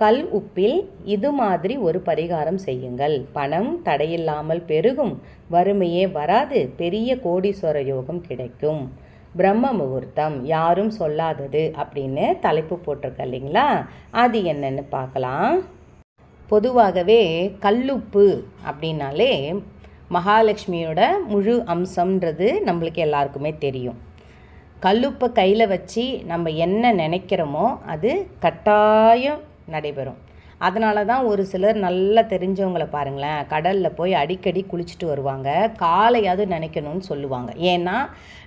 கல் உப்பில் இது மாதிரி ஒரு பரிகாரம் செய்யுங்கள். பணம் தடையில்லாமல் பெருகும். வறுமையே வராது. பெரிய கோடீஸ்வர யோகம் கிடைக்கும். பிரம்ம முகூர்த்தம். யாரும் சொல்லாதது அப்படின்னு தலைப்பு போட்டிருக்க இல்லைங்களா? அது என்னன்னு பார்க்கலாம். பொதுவாகவே கல்லுப்பு அப்படின்னாலே மகாலட்சுமியோட முழு அம்சம்ன்றது நம்மளுக்கு எல்லாருக்குமே தெரியும். கல்லுப்பை கையில் வச்சு நம்ம என்ன நினைக்கிறோமோ அது கட்டாயம் நடைபெறும். அதனால தான் ஒரு சிலர் நல்லா தெரிஞ்சவங்கள பாருங்களேன். கடலில் போய் அடிக்கடி குளிச்சுட்டு வருவாங்க. காலையாவது நினைக்கணும்னு சொல்லுவாங்க. ஏன்னா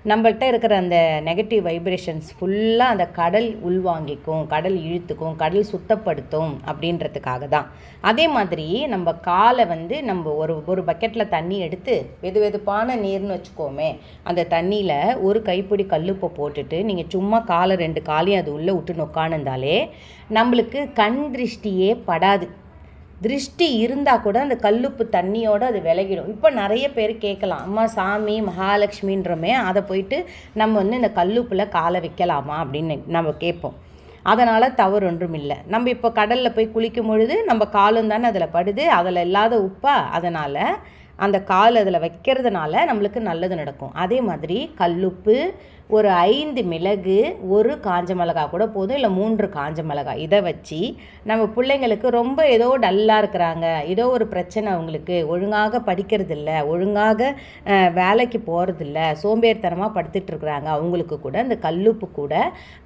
நம்மள்கிட்ட இருக்கிற அந்த நெகட்டிவ் வைப்ரேஷன்ஸ் ஃபுல்லாக அந்த கடல் உள்வாங்கிக்கும் கடல் இழுத்துக்கும் கடல் சுத்தப்படுத்தும் அப்படின்றதுக்காக தான். அதே மாதிரி நம்ம காலை வந்து நம்ம ஒரு ஒரு பக்கெட்டில் தண்ணி எடுத்து வெது வெதுப்பான நீர்னு வச்சுக்கோமே அந்த தண்ணியில் ஒரு கைப்பிடி கல்லுப்பை போட்டுட்டு நீங்கள் சும்மா காலை ரெண்டு காலையும் அது உள்ளே விட்டு உட்காந்துருந்தாலே நம்மளுக்கு கண் திருஷ்டியே படாது. திருஷ்டி இருந்தால் கூட அந்த கல்லுப்பு தண்ணியோடு அது விலகிடும். இப்போ நிறைய பேர் கேட்கலாம் அம்மா சாமி மகாலட்சுமின்றமே அதை போயிட்டு நம்ம வந்து இந்த கல்லுப்பில் காலை வைக்கலாமா? அப்படின்னு நம்ம கேட்போம். அதனால் தவறு ஒன்றும் இல்லை. நம்ம இப்போ கடலில் போய் குளிக்கும் பொழுது நம்ம காலும் தானே அதில் படுது அதில் இல்லாத உப்பா? அதனால் அந்த கால் அதில் வைக்கிறதுனால நம்மளுக்கு நல்லது நடக்கும். அதே மாதிரி கல்லுப்பு ஒரு ஐந்து மிளகு ஒரு காஞ்ச மிளகா கூட போதும் இல்லை மூன்று காஞ்ச மிளகா. இதை வச்சு நம்ம பிள்ளைங்களுக்கு ரொம்ப ஏதோ டல்லாக இருக்கிறாங்க. ஏதோ ஒரு பிரச்சனை அவங்களுக்கு. ஒழுங்காக படிக்கிறது இல்லை ஒழுங்காக வேலைக்கு போகிறதில்ல சோம்பேறித்தனமாக படுத்துட்டு இருக்கிறாங்க. அவங்களுக்கு கூட இந்த கல்லுப்பு கூட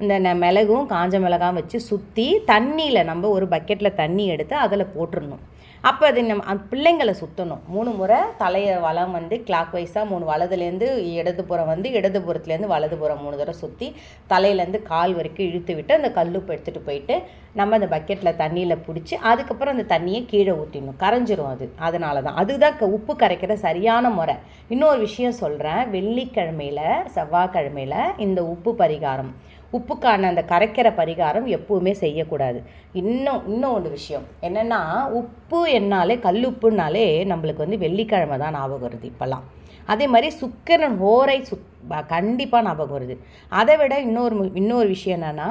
இந்த மிளகும் காஞ்ச மிளகாய் வச்சு சுற்றி தண்ணியில் நம்ம ஒரு பக்கெட்டில் தண்ணி எடுத்து அதில் போட்டுடணும் அப்போ அது நம்ம அந்த பிள்ளைங்களை சுற்றணும் மூணு முறை தலையை வளம் வந்து கிளாக் வைஸாக மூணு வலதுலேருந்து இடதுபுறம் வந்து இடதுபுறத்துலேருந்து வலதுபுறம் மூணு தடவை சுற்றி தலையிலேருந்து கால் வரைக்கும் இழுத்து விட்டு அந்த கல்லுப்பு எடுத்துகிட்டு போயிட்டு நம்ம அந்த பக்கெட்டில் தண்ணியில் பிடிச்சி அதுக்கப்புறம் அந்த தண்ணியை கீழே ஊற்றிடணும் கரைஞ்சிரும் அது. அதனால தான் அதுதான் உப்பு கரைக்கிற சரியான முறை. இன்னொரு விஷயம் சொல்கிறேன் வெள்ளிக்கிழமையில் செவ்வாய்க்கிழமையில் இந்த உப்பு பரிகாரம். உப்புக்கான அந்த கரைக்கிற பரிகாரம் எப்பவுமே செய்யக்கூடாது. இன்னும் இன்னும் ஒரு விஷயம். என்னென்னா உப்பு என்னாலே கல்லுப்புனாலே நம்மளுக்கு வந்து வெள்ளிக்கிழமை தான் ஞாபகம் வருது இப்போல்லாம். அதே மாதிரி சுக்கரன் ஹோரை சுக் கண்டிப்பாக ஞாபகம் வருது. அதை விட இன்னொரு இன்னொரு விஷயம் என்னென்னா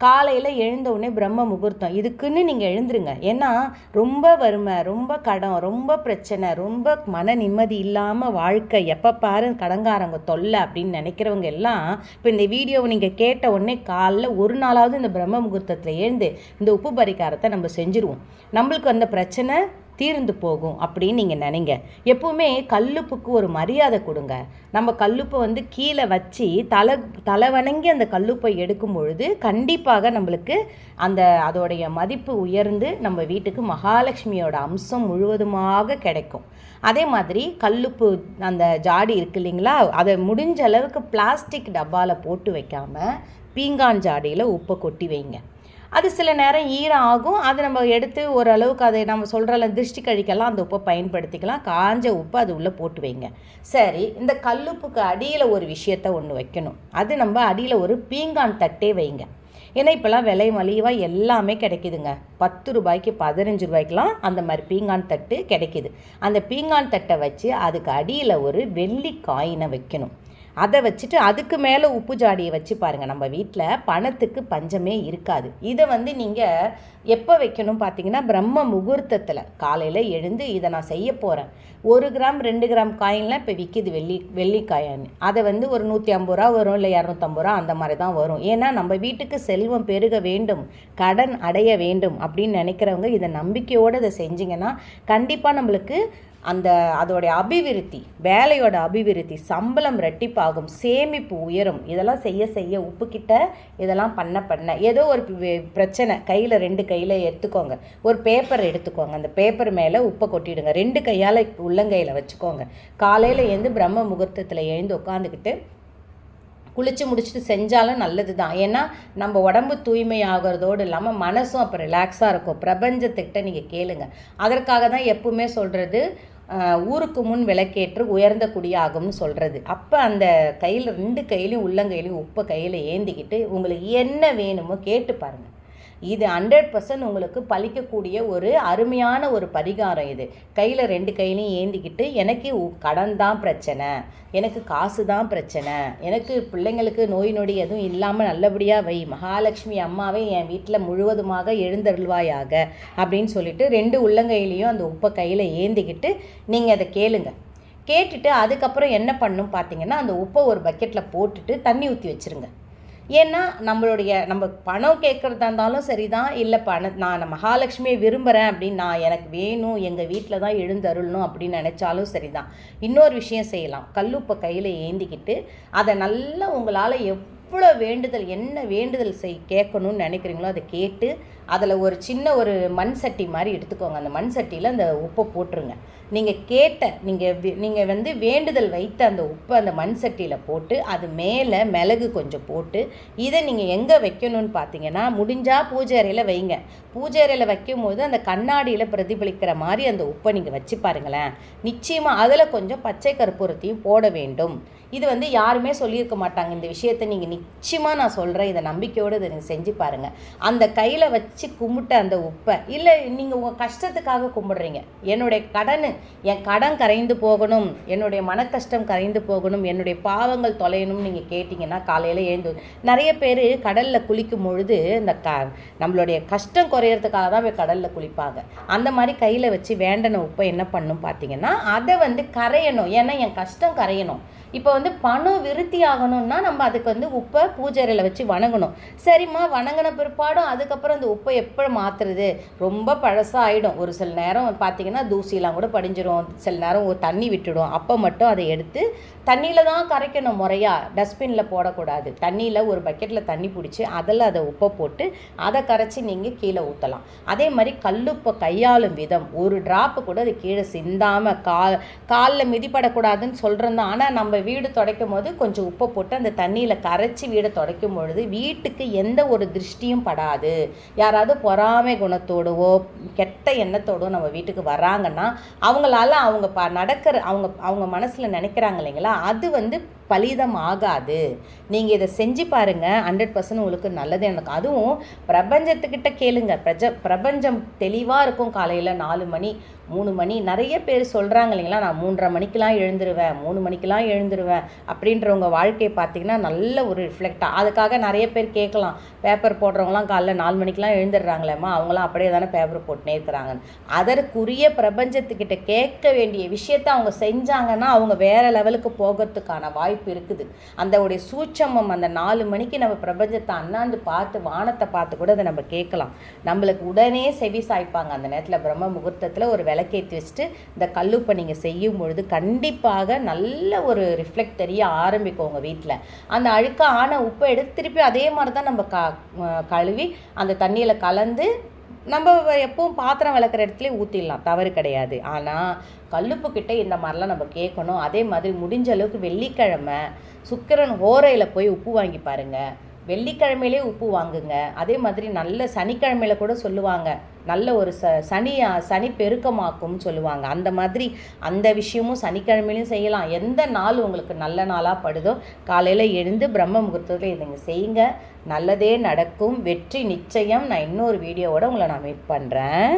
காலையில் எழுந்த உடனே பிரம்ம முகூர்த்தம். இதுக்குன்னு நீங்கள் எழுந்துருங்க. ஏன்னா ரொம்ப வறுமை ரொம்ப கடன் ரொம்ப பிரச்சனை ரொம்ப மன நிம்மதி இல்லாமல் வாழ்க்கை. எப்போ பாரு கடங்காரங்க தொல்லை அப்படின்னு நினைக்கிறவங்க எல்லாம் இப்போ இந்த வீடியோவை நீங்கள் கேட்ட உடனே காலைல ஒரு நாளாவது இந்த பிரம்ம முகூர்த்தத்தில் எழுந்து இந்த உப்பு பரிகாரத்தை நம்ம செஞ்சுருவோம். நம்மளுக்கு அந்த பிரச்சனை தீர்ந்து போகும் அப்படின்னு நீங்கள் நினைங்க. எப்போவுமே கல்லுப்புக்கு ஒரு மரியாதை கொடுங்க. நம்ம கல்லுப்பை வந்து கீழே வச்சு தலை தலை வணங்கி அந்த கல்லுப்பை எடுக்கும் பொழுது கண்டிப்பாக நம்மளுக்கு அந்த அதோடைய மதிப்பு உயர்ந்து நம்ம வீட்டுக்கு மகாலட்சுமியோட அம்சம் முழுவதுமாக கிடைக்கும். அதே மாதிரி கல்லுப்பு அந்த ஜாடி இருக்கு இல்லைங்களா? அதை முடிஞ்ச அளவுக்கு பிளாஸ்டிக் டப்பாவில் போட்டு வைக்காமல் பீங்கான் ஜாடியில் உப்பை கொட்டி வைங்க. அது சில நேரம் ஈரம் ஆகும் அதை நம்ம எடுத்து ஓரளவுக்கு அதை நம்ம சொல்கிறல திருஷ்டி கழிக்கெல்லாம் அந்த உப்பை பயன்படுத்திக்கலாம். காஞ்ச உப்பு அது உள்ளே போட்டு வைங்க. சரி இந்த கல்லுப்புக்கு அடியில் ஒரு விஷயத்த ஒன்று வைக்கணும். அது நம்ம அடியில் ஒரு பீங்கான் தட்டே வைங்க. ஏன்னா இப்போல்லாம் விலை மலிவாக எல்லாமே கிடைக்குதுங்க. பத்து ரூபாய்க்கு பதினஞ்சு ரூபாய்க்கெலாம் அந்த மாதிரி பீங்கான் தட்டு கிடைக்கிது. அந்த பீங்கான் தட்டை வச்சு அதுக்கு அடியில் ஒரு வெள்ளி காயினை வைக்கணும். அதை வச்சுட்டு அதுக்கு மேலே உப்பு ஜாடியை வச்சு பாருங்கள் நம்ம வீட்டில் பணத்துக்கு பஞ்சமே இருக்காது. இதை வந்து நீங்கள் எப்போ வைக்கணும் பார்த்தீங்கன்னா பிரம்ம முகூர்த்தத்தில் காலையில் எழுந்து இதை நான் செய்ய போகிறேன் ஒரு கிராம் ரெண்டு கிராம் காயின்லாம் இப்போ விற்கிது வெள்ளி வெள்ளிக்காயின்னு அதை வந்து ஒரு நூற்றி ஐம்பது ரூபா வரும் இல்லை இரநூத்தம்பது ரூபா அந்த மாதிரி தான் வரும். ஏன்னா நம்ம வீட்டுக்கு செல்வம் பெருக வேண்டும் கடன் அடைய வேண்டும் அப்படின்னு நினைக்கிறவங்க இதை நம்பிக்கையோடு இதை செஞ்சிங்கன்னா கண்டிப்பாக நம்மளுக்கு அந்த அதோடைய அபிவிருத்தி வேலையோட அபிவிருத்தி சம்பளம் ரெட்டிப்பாகும் சேமிப்பு உயரும். இதெல்லாம் செய்ய செய்ய உப்புக்கிட்ட இதெல்லாம் பண்ண பண்ண ஏதோ ஒரு பிரச்சனை. கையில் ரெண்டு கையில் எடுத்துக்கோங்க. ஒரு பேப்பர் எடுத்துக்கோங்க. அந்த பேப்பர் மேலே உப்பை கொட்டிடுங்க. ரெண்டு கையால் உள்ளங்கையில் வச்சுக்கோங்க. காலையில் எழுந்து பிரம்ம முகூர்த்தத்தில் எழுந்து உட்காந்துக்கிட்டு குளித்து முடிச்சுட்டு செஞ்சாலும் நல்லது தான் ஏன்னா நம்ம உடம்பு தூய்மை ஆகிறதோடு இல்லாமல் மனசும் அப்போ ரிலாக்ஸாக இருக்கும். பிரபஞ்சத்துக்கிட்ட நீங்கள் கேளுங்க. அதற்காக தான் எப்பவுமே சொல்கிறது ஊருக்கு முன் விளக்கேற்று உயர்ந்த குடியாகும்னு சொல்கிறது அப்போ அந்த கையில் ரெண்டு கையிலையும் உள்ளங்கையிலையும் உப்பை கையில் ஏந்திக்கிட்டு உங்களுக்கு என்ன வேணுமோ கேட்டு பாருங்கள் இது ஹண்ட்ரட் பர்சன்ட் உங்களுக்கு பழிக்கக்கூடிய ஒரு அருமையான ஒரு பரிகாரம் இது. கையில் ரெண்டு கையிலையும் ஏந்திக்கிட்டு எனக்கு உ- கடன் தான் பிரச்சனை. எனக்கு காசு தான் பிரச்சனை. எனக்கு பிள்ளைங்களுக்கு நோய் நொடி எதுவும் இல்லாமல் நல்லபடியாக வை. மகாலட்சுமி அம்மாவே என் வீட்டில் முழுவதுமாக எழுந்தருள்வாயாக அப்படின்னு சொல்லிட்டு ரெண்டு உள்ளங்கையிலையும் அந்த உப்பை கையில் ஏந்திக்கிட்டு நீங்கள் அதை கேளுங்க. கேட்டுட்டு அதுக்கப்புறம் என்ன பண்ணும் பார்த்தீங்கன்னா அந்த உப்பை ஒரு பக்கெட்டில் போட்டுட்டு தண்ணி ஊற்றி வச்சிருங்க. ஏன்னா நம்மளுடைய நம்ம பணம் கேட்குறதா இருந்தாலும் சரி தான் இல்லை பண நான் மகாலட்சுமியை விரும்புகிறேன் அப்படின்னு நான் எனக்கு வேணும் எங்கள் வீட்டில் தான் எழுந்தருளணும் அப்படின்னு நினச்சாலும் சரி தான் இன்னொரு விஷயம் செய்யலாம். கல்லுப்பை கையில் ஏந்திக்கிட்டு அதை நல்லா உங்களால் எவ்வளோ வேண்டுதல் என்ன வேண்டுதல் செய் கேட்கணும்னு நினைக்கிறீங்களோ அதை கேட்டு அதில் ஒரு சின்ன ஒரு மண் சட்டி மாதிரி எடுத்துக்கோங்க. அந்த மண் சட்டியில் அந்த உப்பை போட்டுருங்க. நீங்கள் கேட்ட நீங்கள் நீங்கள் வந்து வேண்டுதல் வைத்த அந்த உப்பை அந்த மண் சட்டியில் போட்டு அது மேலே மிளகு கொஞ்சம் போட்டு இதை நீங்கள் எங்கே வைக்கணும்னு பார்த்தீங்கன்னா முடிஞ்சால் பூஜை அறையில் வைங்க. பூஜை அறையில் வைக்கும்போது அந்த கண்ணாடியில் பிரதிபலிக்கிற மாதிரி அந்த உப்பை நீங்கள் வச்சு பாருங்களேன். நிச்சயமாக அதில் கொஞ்சம் பச்சை கற்பூரத்தையும் போட வேண்டும். இது வந்து யாருமே சொல்லியிருக்க மாட்டாங்க. இந்த விஷயத்தை நீங்கள் நிச்சயமாக நான் சொல்கிறேன் இதை நம்பிக்கையோடு இதை நீங்கள் செஞ்சு பாருங்கள் அந்த கையில் வச்சு கும்பிட்ட அந்த உப்பை இல்லை நீங்கள் உங்கள் கஷ்டத்துக்காக கும்பிடுறீங்க. என்னுடைய கடன் என் கடன் கரைந்து போகணும். என்னுடைய மன கஷ்டம் கரைந்து போகணும். என்னுடைய பாவங்கள் தொலையணும்னு நீங்கள் கேட்டிங்கன்னா காலையில் எழுந்து நிறைய பேர் கடலில் குளிக்கும் பொழுது இந்த க நம்மளுடைய கஷ்டம் குறையிறதுக்காக தான் போய் கடலில் குளிப்பாங்க. அந்த மாதிரி கையில் வச்சு வேண்டன உப்பை என்ன பண்ணும் பார்த்தீங்கன்னா அதை வந்து கரையணும். ஏன்னா என் கஷ்டம் கரையணும். இப்போ வந்து பணம் விருத்தி ஆகணும்னா நம்ம அதுக்கு வந்து உப்பை பூஜைறையில் வச்சு வணங்கணும். சரிம்மா வணங்கின பிற்பாடும் அதுக்கப்புறம் அந்த உப்பை எப்போ மாற்றுறது ரொம்ப பழசாக ஆகிடும் ஒரு சில நேரம் பார்த்தீங்கன்னா தூசிலாம் கூட படிஞ்சிடும் சில நேரம் தண்ணி விட்டுடும். அப்போ மட்டும் அதை எடுத்து தண்ணியில் தான் கரைக்கணும் முறையாக டஸ்ட்பினில் போடக்கூடாது. தண்ணியில் ஒரு பக்கெட்டில் தண்ணி பிடிச்சி அதில் அதை உப்பை போட்டு அதை கரைச்சி நீங்கள் கீழே ஊற்றலாம் அதே மாதிரி கல்லுப்பை கையாளும் விதம். ஒரு ட்ராப்பு கூட அது கீழே சிந்தாமல் கால் காலில் மிதிப்படக்கூடாதுன்னு சொல்கிறோம் தான். ஆனால் நம்ம வீடு துடைக்கும் போது கொஞ்சம் உப்பை போட்டு அந்த தண்ணியில் கரைச்சி வீடை துடைக்கும் பொழுது வீட்டுக்கு எந்த ஒரு திருஷ்டியும் படாது. யாராவது பொறாமை குணத்தோடவோ கெட்ட எண்ணத்தோடவோ நம்ம வீட்டுக்கு வராங்கன்னா அவங்களால அவங்க ப நடக்கிற அவங்க அவங்க மனசில் நினைக்கிறாங்க இல்லைங்களா அது வந்து பலிதம் ஆகாது நீங்கள் இதை செஞ்சு பாருங்கள் ஹண்ட்ரட் பர்சன்ட் உங்களுக்கு நல்லது எனக்கு அதுவும் பிரபஞ்சத்துக்கிட்ட கேளுங்க. பிரஜ பிரபஞ்சம் தெளிவாக இருக்கும் காலையில் நாலு மணி மூணு மணி. நிறைய பேர் சொல்கிறாங்க இல்லைங்களா? நான் மூன்றரை மணிக்கெலாம் எழுந்துருவேன் மூணு மணிக்கெலாம் எழுந்துருவேன் அப்படின்றவங்க வாழ்க்கையை பார்த்தீங்கன்னா நல்ல ஒரு ரிஃப்ளெக்டாக அதுக்காக நிறைய பேர் கேட்கலாம். பேப்பர் போடுறவங்களாம் காலைல நாலு மணிக்கெலாம் எழுந்துடுறாங்களேம்மா. அவங்களாம் அப்படியே தானே பேப்பர் போட்டுனே இருக்கிறாங்க அதற்குரிய பிரபஞ்சத்துக்கிட்ட கேட்க வேண்டிய விஷயத்த அவங்க செஞ்சாங்கன்னா அவங்க வேறு லெவலுக்கு போகிறதுக்கான வாய்ப்பு இருக்குது. அந்த உடைய சூட்சமம் அந்த நாலு மணிக்கு நம்ம பிரபஞ்சத்தை அண்ணாந்து பார்த்து வானத்தை பார்த்து கூட அதை நம்ம கேட்கலாம். நம்மளுக்கு உடனே செவி சாய்ப்பாங்க. அந்த நேரத்தில் பிரம்ம முகூர்த்தத்தில் ஒரு விளக்கேற்றி வச்சுட்டு இந்த கல்லுப்பை நீங்கள் செய்யும் பொழுது கண்டிப்பாக நல்ல ஒரு ரிஃப்ளெக்ட் தெரிய ஆரம்பிக்கும் உங்கள் வீட்டில் அந்த அழுக்க ஆன உப்பை எடுத்து திருப்பி அதே மாதிரி தான் நம்ம க கழுவி அந்த தண்ணியில் கலந்து நம்ம எப்பவும் பாத்திரம் விளக்குற இடத்துலயே ஊற்றிடலாம் தவறு கிடையாது. ஆனால் கல்லுப்பு இந்த மாதிரிலாம் நம்ம கேட்கணும். அதே மாதிரி முடிஞ்ச அளவுக்கு வெள்ளிக்கிழமை சுக்கிரன் ஹோரையில் போய் உப்பு வாங்கி பாருங்கள் வெள்ளிக்கிழமையிலே உப்பு வாங்குங்க. அதே மாதிரி நல்ல சனிக்கிழமையில கூட சொல்லுவாங்க. நல்ல ஒரு ச சனி சனி பெருக்கமாக்கும்னு சொல்லுவாங்க. அந்த மாதிரி அந்த விஷயமும் சனிக்கிழமையிலையும் செய்யலாம். எந்த நாள் உங்களுக்கு நல்ல நாளாக படுதோ காலையில் எழுந்து பிரம்ம முகூர்த்தத்தில் இதுங்க செய்யுங்க. நல்லதே நடக்கும். வெற்றி நிச்சயம். நான் இன்னொரு வீடியோவோட உங்களை நான் மீட் பண்ணுறேன்